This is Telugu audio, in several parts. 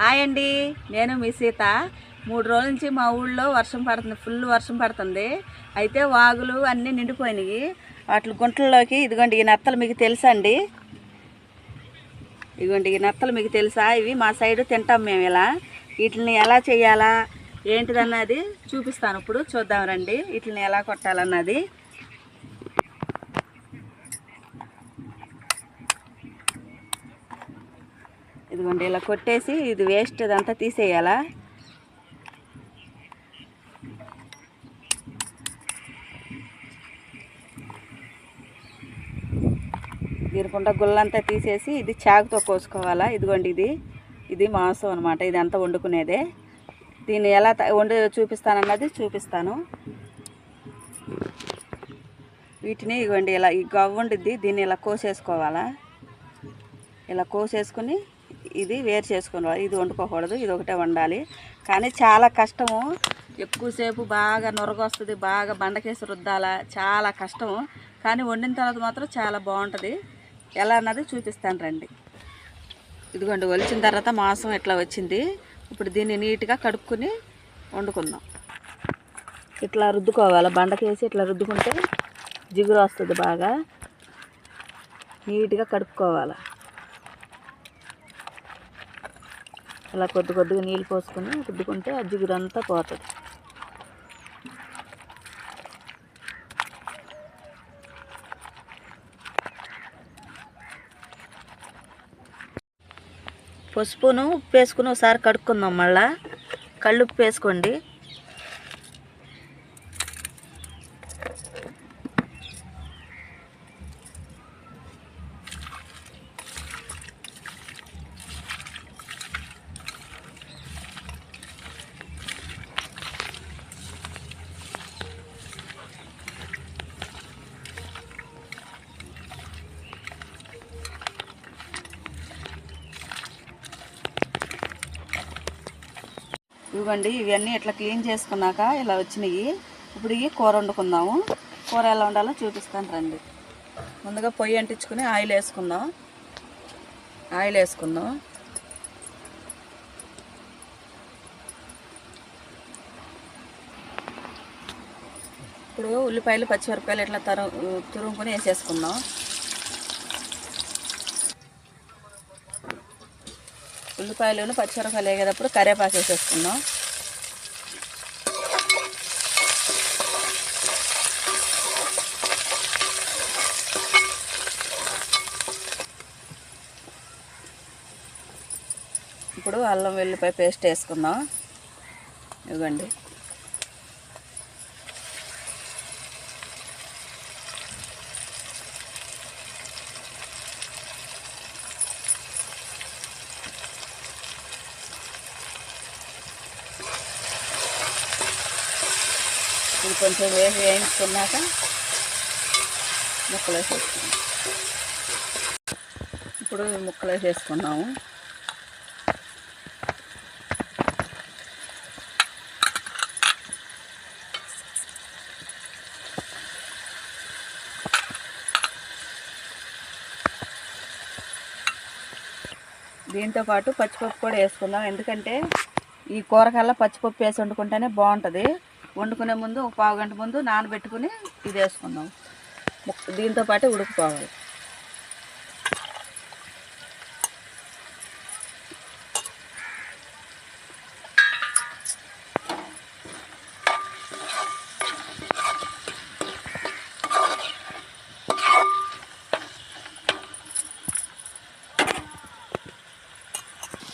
హాయ్ అండి. నేను మీ సీత. మూడు రోజుల నుంచి మా ఊళ్ళో వర్షం పడుతుంది. ఫుల్ వర్షం పడుతుంది. అయితే వాగులు అన్నీ నిండిపోయినాయి. వాటి గుంటల్లోకి ఇదిగోండి ఈ నత్తలు మీకు తెలుసా అండి? ఇదిగోండి ఈ నత్తలు మీకు తెలుసా? ఇవి మా సైడ్ తింటాం మేము ఇలా. వీటిని ఎలా చేయాలా? ఏంటిదన్నది చూపిస్తాను. ఇప్పుడు చూద్దాం రండి. వీటిని ఎలా కొట్టాలన్నది. ఇదిగోండి ఇలా కొట్టేసి ఇది వేస్ట్ అదంతా తీసేయాలా? దీనికుండా గుళ్ళంతా తీసేసి ఇది చాకుతో కోసుకోవాలా? ఇదిగోండి ఇది. ఇది మాంసం అనమాట ఇది అంతా వండుకునేదే. దీన్ని ఎలా త- వండి చూపిస్తానన్నది చూపిస్తాను. వీటిని ఇదిగోండి ఇలా ఈ గవ్వ ఉండిద్ది దీన్ని ఇలా కోసేసుకోవాలా? ఇలా కోసేసుకుని ఇది వేరు చేసుకుని ఇది వండుకోకూడదు ఇది ఒకటే వండాలి. కానీ చాలా కష్టము. ఎక్కువసేపు బాగా నొరగొస్తుంది బాగా బండకేసి రుద్దాలా చాలా కష్టము. కానీ వండిన తర్వాత మాత్రం చాలా బాగుంటుంది. ఎలా అన్నది చూపిస్తాను రండి. ఇదిగోండి ఒలిచిన తర్వాత మాంసం ఇట్లా వచ్చింది. ఇప్పుడు దీన్ని నీట్గా కడుక్కుని వండుకుందాం. ఇట్లా రుద్దుకోవాలి. బండకేసి ఇట్లా రుద్దుకుంటే జిగురు వస్తుంది బాగా. నీట్గా కడుక్కోవాలి. అలా కొద్ది కొద్దిగా నీళ్ళు పోసుకొని రుద్దుకుంటే ఆ జిగురంతా పోతుంది. పసుపును ఉప్పు వేసుకుని ఒకసారి కడుక్కుందాం మళ్ళా. కళ్ళు ఉప్పు వేసుకోండి. ఇవ్వండి ఇవన్నీ ఇట్లా క్లీన్ చేసుకున్నాక ఇలా వచ్చినాయి. ఇప్పుడు ఇవి కూర వండుకుందాము. కూర ఎలా ఉండాలో చూపిస్తాను రండి. ముందుగా పొయ్యి అంటించుకుని ఆయిల్ వేసుకుందాం. ఆయిల్ వేసుకుందాం. ఇప్పుడు ఉల్లిపాయలు పచ్చిమిరపకాయలు ఇట్లా తరు తురుముకొని వేసేసుకుందాం. ఉల్లిపాయలు పచ్చిమిరపకాయలు వేగేటప్పుడు కరివేపాకు వేసేసుకుందాం. ఇప్పుడు అల్లం వెల్లిపాయ పేస్ట్ వేసుకుందాం. ఇవ్వండి. ఇది కొంచెం వేసి వేయించుకున్నాక ముక్కలు వేసేసుకున్నాం ఇప్పుడు ముక్కలు వేసేసుకున్నాము. దీంతో పాటు పచ్చిపప్పు కూడా వేసుకుందాం. ఎందుకంటే ఈ కూరకల్లా పచ్చిపప్పు వేసి వండుకుంటేనే బాగుంటుంది. వండుకునే ముందు ఒక పావు గంట ముందు నానబెట్టుకుని ఇది వేసుకుందాం. దీంతో పాటు ఉడికిపోవాలి.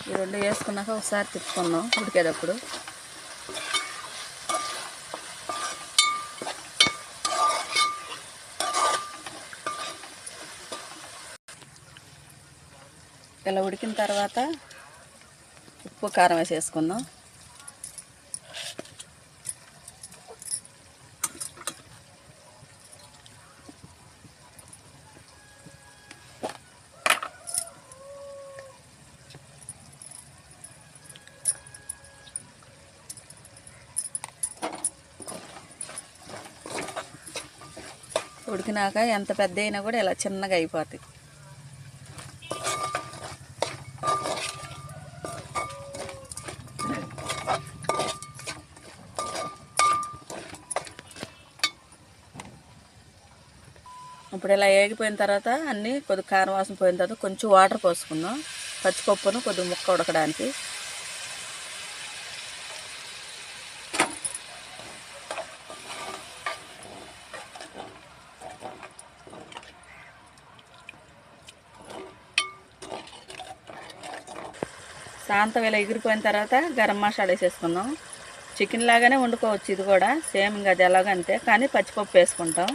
ఈ రెండు వేసుకున్నాక ఒకసారి తిప్పుకుందాం ఉడికేటప్పుడు. ఇలా ఉడికిన తర్వాత ఉప్పు కారం వేసేసుకుందాం. ఉడికినాక ఎంత పెద్ద అయినా కూడా ఇలా చిన్నగా అయిపోతాయి. ఇప్పుడు ఇలా ఏగిపోయిన తర్వాత అన్నీ కొద్ది కారం వాసన పోయిన తర్వాత కొంచెం వాటర్ పోసుకుందాం. పచ్చిపప్పును కొద్దిగా ముక్క ఉడకడానికి. శాంతం ఇలా ఎగిరిపోయిన తర్వాత గరం మసాలా వేసేసుకుందాం. చికెన్ లాగానే వండుకోవచ్చు ఇది కూడా. సేమ్ ఇంకా అది ఎలాగంతే కానీ పచ్చిపప్పు వేసుకుంటాం.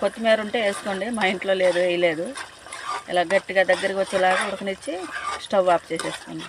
కొత్తిమీర ఉంటే వేసుకోండి. మా ఇంట్లో లేదు వేయలేదు ఇలా గట్టిగా దగ్గరికి వచ్చేలాగా ఉడకనిచ్చి స్టవ్ ఆఫ్ చేసేసుకోండి.